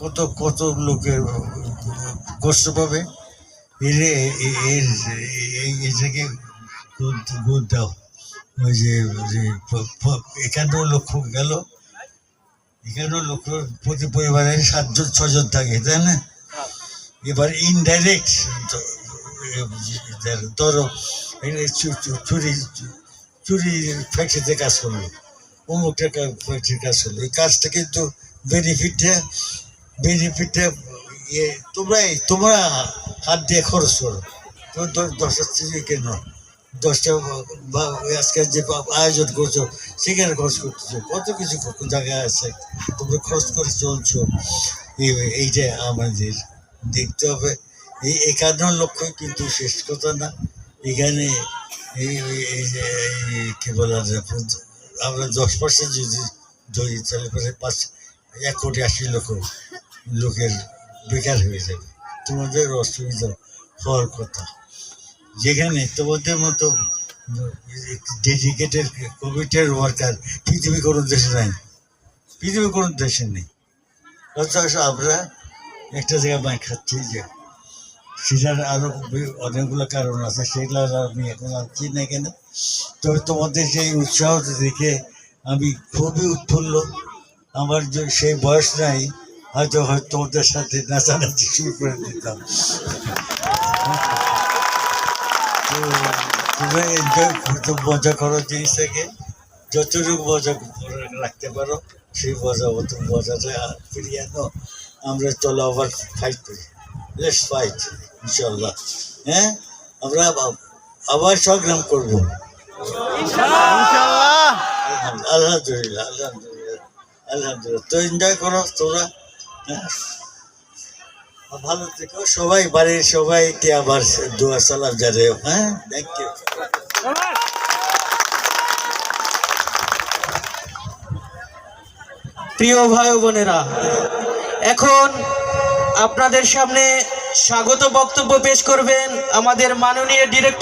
কত কত লোকের কষ্ট পাবে? এর এ- এ- এর এটাকে গুড দাও। ওই যে একান্ন লক্ষ গেল। একান্ন লক্ষ প্রতি পরিবারে সাতজন, ছজন থাকে, তাই না? এবার ইনডাইরেক্ট ধরো চুরি চুরি ফ্যাক্টরিতে কাজ করল। অমুকটা ফ্যাক্টরির কাজ করল। এই কাজটা কিন্তু বেনিফিটটা বেনিফিটটা ইয়ে তোমরাই, তোমরা হাত দিয়ে খরচ করো। তুমি ধর দশটা চিনি কেন? দশটা বা আজকে যে আয়োজন করছ, সেখানে খরচ করতেছো। কত কিছু জায়গায় আছে? তোমরা খরচ করে চলছো। এই- এইটা আমাদের দেখতে হবে। এই একান্ন লক্ষই কিন্তু শেষ কথা না। এখানে এই কি বলা আমরা দশ পার্সেন্ট যদি ধরি তাহলে পাঁচ, এক কোটি আশি লক্ষ লোকের বেকার হয়ে যাবে। তোমাদের অসুবিধা হওয়ার কথা। যেখানে তোমাদের মতো ডেডিকেটেড কমিটেড ওয়ার্কার পৃথিবী কোনো দেশে নাই। পৃথিবী কোনো দেশে নেই। অথচ আমরা একটা জায়গায় মাই খাচ্ছি যে সেটার আরও অনেকগুলো কারণ আছে, সেগুলো আমি এখন আর আনছি না কেন। তবে তোমাদের সেই উৎসাহ দেখে আমি খুবই উৎফুল্ল। আমার যে সেই বয়স নাই হয়তো হয়তো তোমাদের সাথে নাচানাচি শুরু করে দিতাম। তোমরা এনজয় মজা করো জিনিসটাকে যতটুকু মজা রাখতে পারো সেই মজা মতো মজাটা ফিরিয়ে আনো আমরা চলো আবার ফাইট করি। লেটস ফাইট ইনশাল্লাহ হ্যাঁ? আমরা আবার সংগ্রাম করব। আলহামদুলিল্লাহ আলহামদুলিল্লাহ। আলহামদুলিল্লাহ। তো এনজয় করো তোমরা হ্যাঁ ভালো থেকো। সবাই বাড়ির সবাইকে আবার দোয়া, সালাম জানাই। হ্যাঁ থ্যাংক ইউ প্রিয় ভাই বোনেরা, এখন আপনাদের সামনে স্বাগত বক্তব্য পেশ করবেন আমাদের মাননীয় ডিরেক্টর